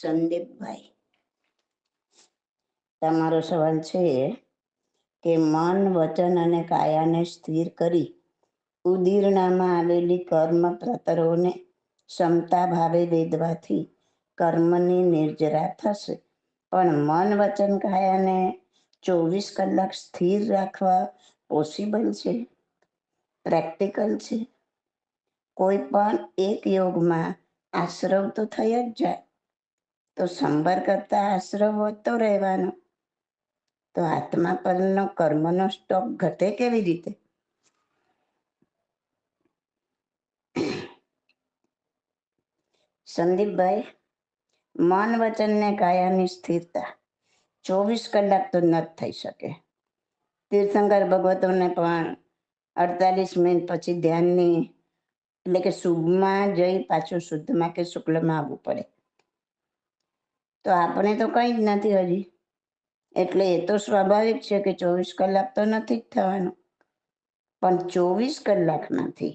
સંદીપભાઈ. તમારો સવાલ છે કે મન, વચન અને કાયાને સ્થિર કરી ઉદીર્ણામાં આવેલી કર્મ પ્રતરોને ક્ષમતા ભાવે વેદવાથી કર્મની નિર્જરા થશે. પણ મન, વચન, કાયાને ચોવીસ કલાક સ્થિર રાખવા પોસિબલ છે? પ્રેક્ટિકલ છે? કોઈ પણ એક યોગમાં આશ્રવ તો થઈ જ જાય. તો સંભાર કરતા આશ્રવ વધતો રહેવાનો. તો આત્મા પરનો કર્મનો સ્ટોક ઘટે કેવી રીતે? સંદીપભાઈ, મન વચન ને કાયાની સ્થિરતા. ચોવીસ કલાક તો ન થઈ શકે. તીર્થંકર ભગવતોને પણ અડતાલીસ મિનિટ પછી ધ્યાનની એટલે કે શુભમાં જઈ પાછું શુદ્ધમાં કે શુક્લમાં આવવું પડે. તો આપણે તો કંઈ જ નથી હજી. એટલે એ તો સ્વાભાવિક છે કે ચોવીસ કલાક તો નથી જ થવાનું. પણ ચોવીસ કલાકમાંથી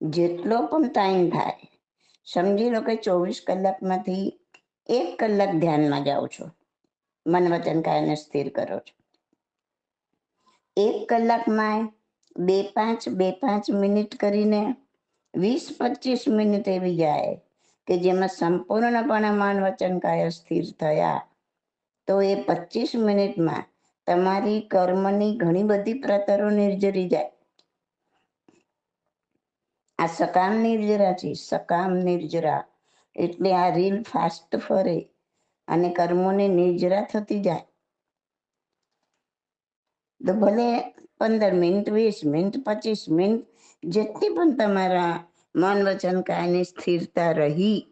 જેટલો પણ ટાઈમ થાય, સમજી લો કે ચોવીસ કલાકમાંથી એક કલાક ધ્યાનમાં જાઓ છો. મન વચન કાયને સ્થિર કરો છો. એક કલાકમાં બે પાંચ બે પાંચ મિનિટ કરીને વીસ પચીસ મિનિટ એવી જાય. કે જેમાં સંપૂર્ણપણે મન વચન કાય સ્થિર થયા. તો એ પચીસ મિનિટમાં તમારી કર્મની ઘણી બધી પ્રતરો નિર્જરી જાય. આ સકામ નિર્જરા છે, સકામ નિર્જરા. એટલે આ રીલ ફાસ્ટ ફરે અને કર્મોની નિર્જરા થતી જાય. તો ભલે પંદર મિનિટ, વીસ મિનિટ, પચીસ મિનિટ, જેટલી પણ તમારા મન વચન કાયની સ્થિરતા રહી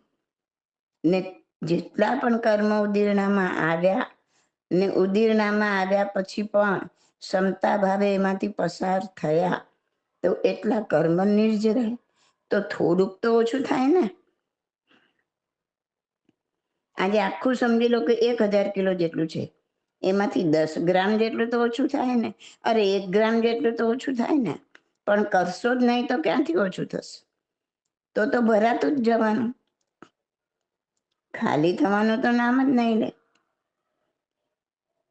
ને જેટલા પણ કર્મ ઉદીરણામાં આવ્યા ને ઉદીરણામાં આવ્યા પછી પણ ક્ષમતા ભાવે એમાંથી પસાર થયા. તો એટલા કર્મ રહે. તો થોડુંક તો ઓછું થાય ને. આજે આખું સમજી લો કે એક હજાર કિલો જેટલું છે. એમાંથી દસ ગ્રામ જેટલું તો ઓછું થાય ને. અરે એક ગ્રામ જેટલું તો ઓછું થાય ને. પણ કરશો જ નહીં તો ક્યાંથી ઓછું થશે? તો તો ભરાતું જ જવાનું. ખાલી થવાનું તો નામ જ નહીં લે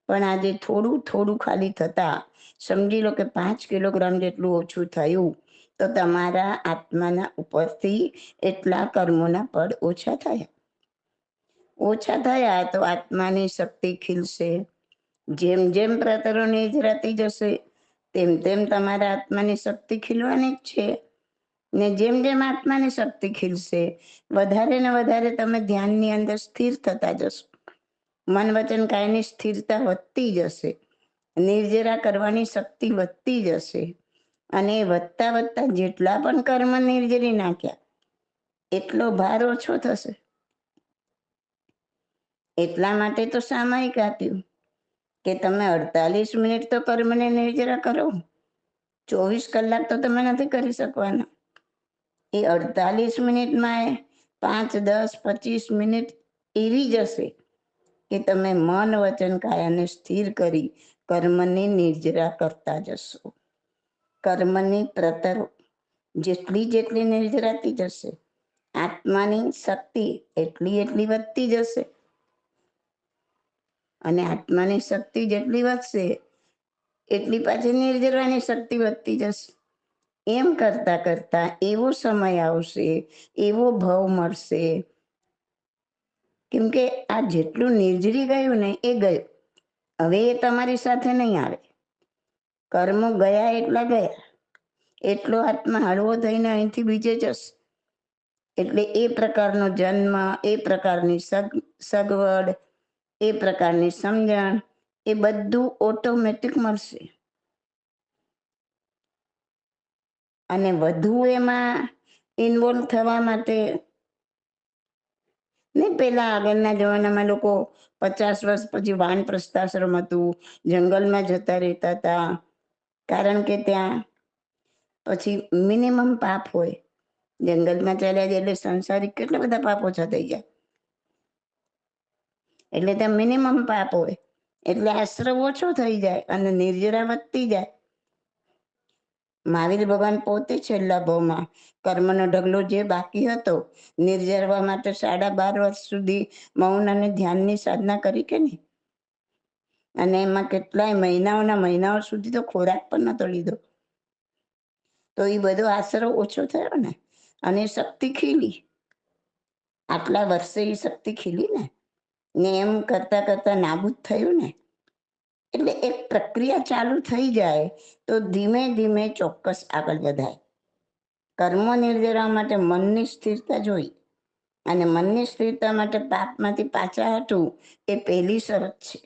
પણ આજે થોડું થોડું ખાલી થતા. સમજી લો કે પાંચ કિલોગ્રામ જેટલું ઓછું થયું, તો તમારા આત્માના ઉપરથી એટલા કર્મોના પડ ઓછા થયા. ઓછા થયા તો આત્માની શક્તિ ખીલશે. જેમ જેમ પ્રતરો નિજરાતી જશે, તેમ તેમ તમારા આત્માની શક્તિ ખીલવાની જ છે. ને જેમ જેમ આત્માની શક્તિ ખીલશે, વધારે ને વધારે તમે ધ્યાનની અંદર સ્થિર થતા જશો. મન વચન કાયની સ્થિરતા વધતી જશે. નિર્જરા કરવાની શક્તિ વધતી જશે. અને વધતા વધતા જેટલા પણ કર્મ નિર્જરી નાખ્યા, એટલો ભાર ઓછો થશે. એટલા માટે તો સામાયિક આપ્યું કે તમે અડતાલીસ મિનિટ તો કર્મને નિર્જરા કરો. ચોવીસ કલાક તો તમે નથી કરી શકવાના. એ અડતાલીસ મિનિટમાં પાંચ, દસ, પચીસ મિનિટ એવી જશે કે તમે મન વચન કાયાને સ્થિર કરી કર્મની નિર્જરા કરતા જશો. કર્મની પ્રતરો જેટલી જેટલી નિર્જરાતી જશે, આત્માની શક્તિ એટલી એટલી વધતી જશે. અને આત્માની શક્તિ જેટલી વધશે, એટલી પાછી નિર્જરવાની શક્તિ વધતી જશે. એમ કરતા કરતા એવો સમય આવશે, એવો ભાવ મળશે. કેમ કે આ જેટલું નિર્જરી ગયું ને એ ગયું. હવે એ તમારી સાથે નહીં આવે. કર્મ ગયા એટલા ગયા. એટલો આત્મા હળવો થઈને અહીંથી બીજે જશે. એટલે એ પ્રકારનો જન્મ, એ પ્રકારની સગવડ, એ પ્રકારની સમજણ, એ બધું ઓટોમેટિક મળશે. અને વધુ એમાં ઇન્વોલ્વ થવા માટે ને પેલા આગળના જમાનામાં લોકો પચાસ વર્ષ પછી વાન પ્રસ્થાશ્રમ હતું, જંગલમાં જતા રહેતા હતા. કારણ કે ત્યાં પછી મિનિમમ પાપ હોય. જંગલમાં ચાલ્યા જાય એટલે સંસારિક કેટલા બધા પાપ ઓછા થઈ જાય એટલે ત્યાં મિનિમમ પાપ હોય. એટલે આશ્રવ ઓછો થઈ જાય અને નિર્જરા વધતી જાય. મહાવીર ભગવાન પોતે છેલ્લા ભાવમાં કર્મનો ઢગલો જે બાકી હતો, નિર્જરવા માટે સાડા બાર વર્ષ સુધી મૌન અને ધ્યાનની સાધના કરી કે નહીં? અને એમાં કેટલાય મહિનાઓના મહિનાઓ સુધી તો ખોરાક પણ નતો લીધો. તો એ બધો આશરો ઓછો થયો ને, અને શક્તિ ખીલી. આટલા વર્ષે એ શક્તિ ખીલી ને? ને એમ કરતા કરતા નાબૂદ થયું ને એટલે એ પ્રક્રિયા ચાલુ થઈ જાય તો ધીમે ધીમે ચોક્કસ આગળ વધાય. કર્મ નિર્જરવા માટે મનની સ્થિરતા જોઈ અને મનની સ્થિરતા માટે પાપમાંથી પાછા હટવું એ પહેલી શરત છે.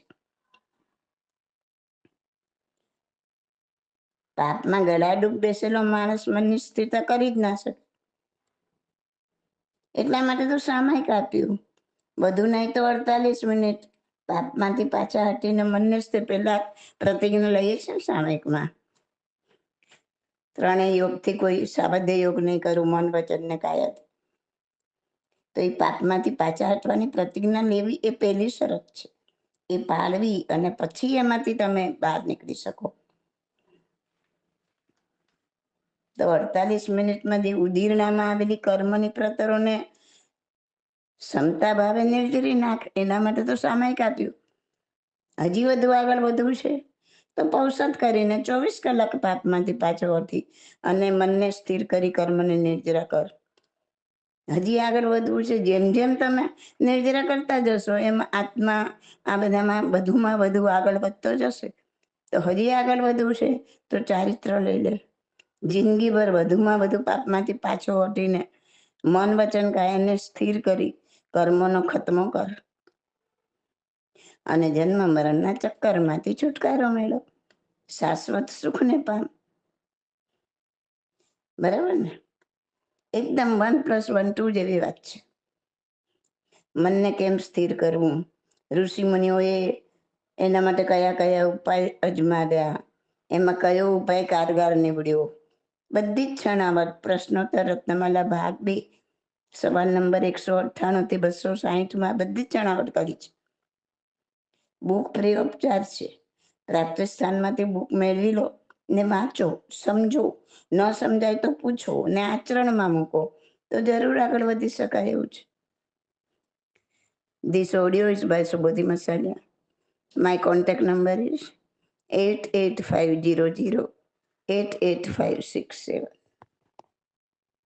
પાપમાં ગળાડૂબ બેસેલો માણસ મનની સ્થિરતા કરી જ ના શકે. એટલા માટે તો સામાયિક આપ્યું. બધું નહીં તો અડતાલીસ મિનિટ પાપમાંથી પાછા હટીને મનને તે પેલા પ્રતિજ્ઞા લઈએ છે ને સામાયિકમાં. ત્રણેય યોગથી કોઈ સાબદ્ય યોગ નહીં કરું, મન, વચન ને કાયદ. તો એ પાપમાંથી પાછા હટવાની પ્રતિજ્ઞા લેવી એ પહેલી શરત છે. એ પાળવી અને પછી એમાંથી તમે બહાર નીકળી શકો. તો અડતાલીસ મિનિટમાં જે ઉદીરણામાં આવેલી કર્મની પ્રતરોને ક્ષમતા ભાવે નિર્જરી નાખ, એના માટે તો સામાયિક આપ્યું હજી વધુ આગળ વધવું છે, તો પૌષદ કરીને ચોવીસ કલાક પાપમાંથી પાછો વળતી અને મનને સ્થિર કરી કર્મને નિર્જરા કર. હજી આગળ વધવું છે, જેમ જેમ તમે નિર્જરા કરતા જશો, એમ આત્મા આ બધામાં વધુમાં વધુ આગળ વધતો જશે. તો હજી આગળ વધવું છે, તો ચારિત્ર લઈ લે. જિંદગીભર વધુમાં વધુ પાપમાંથી પાછો હટીને મન વચન કાયાને સ્થિર કરી કર્મોનો ખતમો કર. અને જન્મ મરણના ચક્કરમાંથી છુટકારો મેળો શાશ્વત સુખને પામ. બરાબર ને? એકદમ વન પ્લસ વન ટુ જેવી વાત છે. મનને કેમ સ્થિર કરવું? ઋષિ મુનિઓએ એના માટે કયા કયા ઉપાય અજમાવ્યા? એમાં કયો ઉપાય કારગર નીવડ્યો? બધી જ ક્ષણાવત પ્રશ્નોત્તર રત્નમાલા ભાગ બે સવાલ નંબર એકસો અઠ્ઠાણું થી બસો સાહીઠમાં બધી જ ચણાવટ કરી છે. બુક ફ્રી ઓફ છે. પ્રાપ્ત સ્થાનમાંથી બુક મેળવી લો ને વાંચો, સમજો. ન સમજાય તો પૂછો ને આચરણમાં મૂકો. તો જરૂર આગળ વધી શકાય એવું છે. This audio is by Subodhi Masalia. My contact number is 88500 88567.